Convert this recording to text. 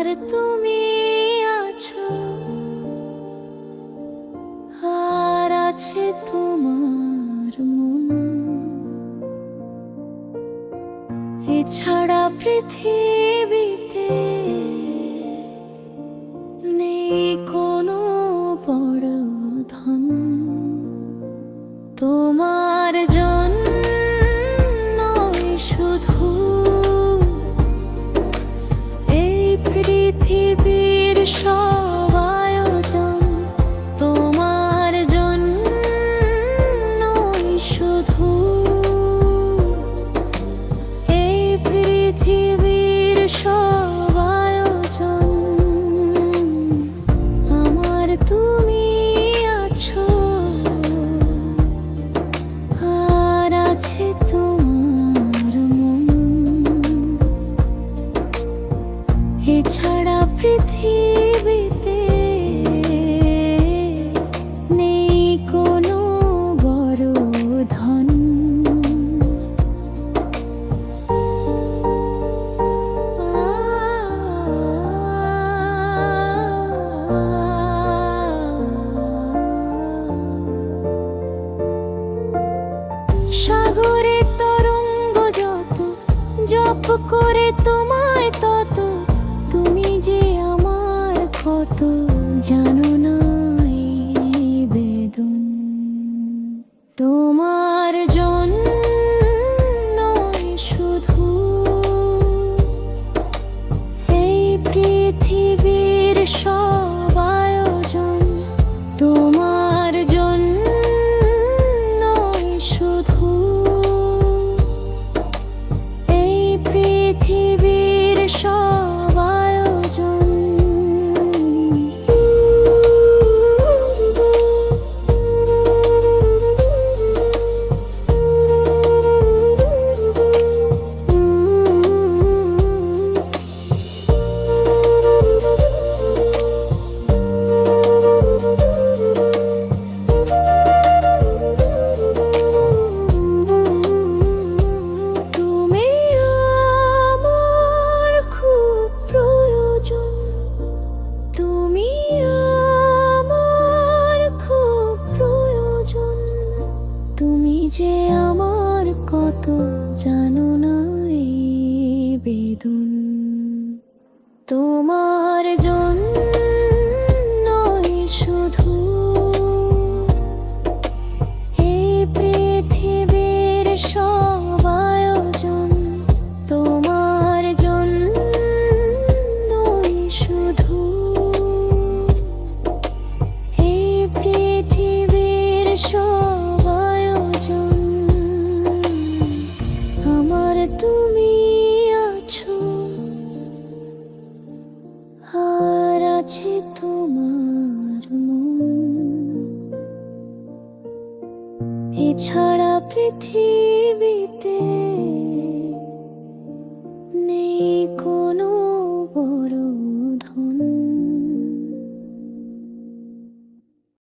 আর তুমি আছো। আর আছে তোমার মন। এছাড়া পৃথিবীতে নেই কোনো বড় ধন তোমার পৃথিবীতে নেই কোনো বড় সাগরের তরঙ্গ যত জপ করে তোমায় তত তুমি যে আমার কত জানো? ছাড়া পৃথিবীতে নেই কোনো